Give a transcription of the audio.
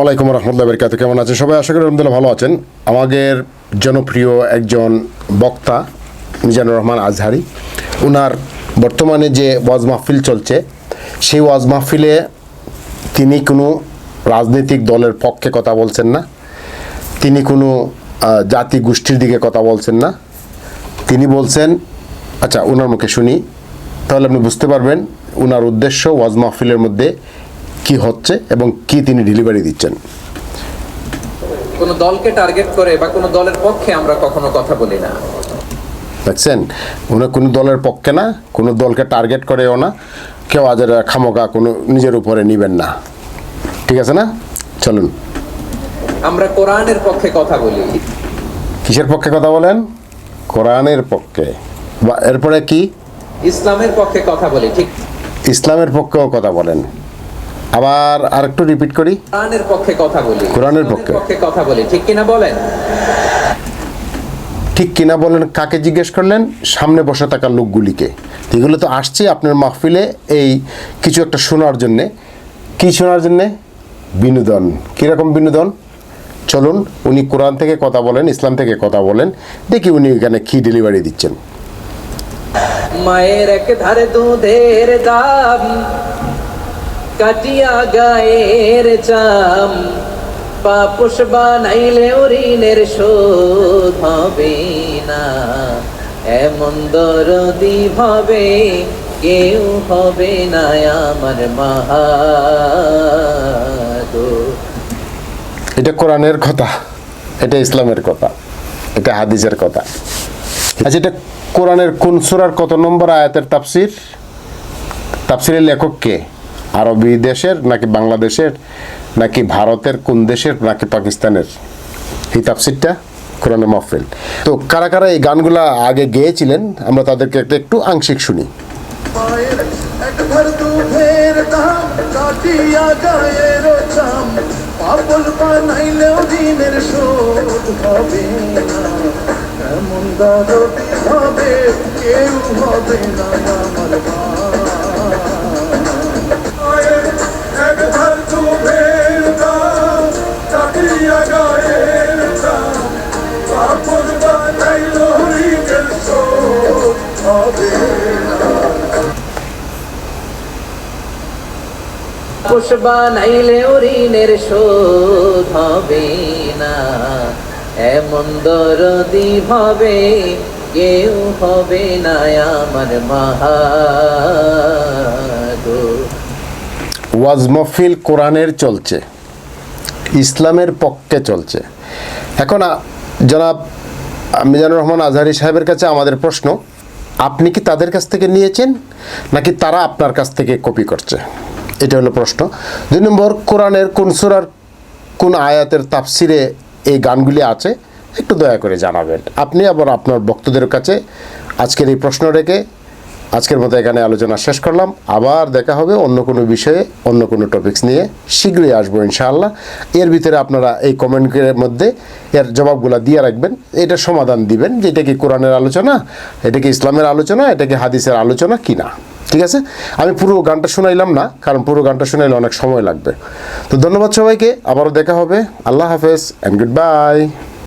ওয়ালাইকুম রহমতুল্লাহ বরকাত কেমন আছেন? সবাই আশা করি আলহামদুলিল্লাহ ভালো আছেন। আমাদের জনপ্রিয় একজন বক্তা, মিজানুর রহমান আজহারি। ওনার বর্তমানে যে ওয়াজ মাহফিল চলছে, সেই ওয়াজ মাহফিলে তিনি কোনো রাজনৈতিক দলের পক্ষে কথা বলছেন না। তিনি কোনো জাতি গোষ্ঠীর দিকে কথা বলছেন না। তিনি বলছেন আচ্ছা ওনার মুখে শুনি। তাহলে আপনি বুঝতে পারবেন ওনার উদ্দেশ্য ওয়াজ মাহফিলের মধ্যে কি হচ্ছে এবং কি তিনি ডেলিভারি দিচ্ছেন? কোনো দলকে টার্গেট করে বা কোনো দলের পক্ষে আমরা কখনো কথা বলি না। দেখছেন? উনি কোনো দলের পক্ষে না কোনো দলকে টার্গেট করেও না কেউ আজের খামোকা কোনো নিজের উপরে নিবেন না। ঠিক আছে না? চলুন। আমরা কোরআনের পক্ষে কথা বলি। কিসের পক্ষে কথা বলেন? কোরআনের পক্ষে। বা এরপরে কি? ইসলামের পক্ষে কথা বলি ঠিক। ইসলামের পক্ষেও কথা বলেন। আবার আরেকটু রিপিট করি। কোরআনের পক্ষে কথা বলি। কোরআনের পক্ষে। পক্ষে কথা বলি। ঠিক কিনা বলেন? ঠিক কিনা বলেন কাকে জিজ্ঞেস করলেন? সামনে বসে থাকা লোকগুলিকে। এগুলো তো আসছে আপনার মাহফিলে এই কিছু একটা শোনার জন্যে। কি শোনার জন্যে? বিনোদন। কীরকম বিনোদন? চলুন উনি কোরআন থেকে কথা বলেন ইসলাম থেকে কথা বলেন। দেখি উনি এখানে কি ডেলিভারি দিচ্ছেন। মায়ের এক ধারে দুধের দাম। কাটিয়া গায়ের চাম, পাপুষ বানাইলে ঋণের শোধ হবে না। এমন দরদি ভাবে কেউ হবে না আমার মাহাগো এটা কোরআনের কথা, এটা ইসলামের কথা, এটা হাদিসের কথা। আচ্ছা এটা কোরআনের কোন সুরার কত নম্বর আয়াতের তাফসির? তাফসিরের লেখক কে? আরবি দেশের নাকি বাংলাদেশের, নাকি ভারতের, কোন দেশের, নাকি পাকিস্তানের? এই তাফসিরটা কোরআনে মহফিল। তো কারা কারা এই গানগুলা আগে গেয়েছিলেন, আমরা তাদেরকে একটা একটু আংশিক শুনি। হবে কেউ হবে না পুষ বানাইলে ঋণের শোধ হবে না। এমন দরদি ভাবে কেউ হবে না আমার ওয়াজ মহফিল কোরআনের চলছে, ইসলামের পক্ষে চলছে। এখন জনাব মিজানুর রহমান আজহারি সাহেবের কাছে আমাদের প্রশ্ন, আপনি কি তাদের কাছ থেকে নিয়েছেন নাকি তারা আপনার কাছ থেকে কপি করছে? এটা হলো প্রশ্ন। দুই নম্বর, কোরআনের কোন সুরার কোন আয়াতের তাফসিরে এই গানগুলি আছে? একটু দয়া করে জানাবেন। আপনি আবার আপনার ভক্তদের কাছে আজকের এই প্রশ্ন রেখে আজকের মতো এখানে আলোচনা শেষ করলাম। আবার দেখা হবে অন্য কোনো বিষয়ে, অন্য কোনো টপিকস নিয়ে। শীঘ্রই আসব ইনশাআল্লাহ। এর ভিতরে আপনারা এই কমেন্টের মধ্যে এর জবাবগুলো দিয়ে রাখবেন। এটা সমাধান দিবেন যে এটা কি কোরআনের আলোচনা, এটা কি ইসলামের আলোচনা, এটা কি হাদিসের আলোচনা কি না ঠিক আছে? আমি পুরো গানটা শোনাইলাম না, কারণ পুরো গানটা শোনাইলে অনেক সময় লাগবে। তো ধন্যবাদ সবাইকে, আবারও দেখা হবে। আল্লাহ হাফেজ অ্যান্ড গুড বাই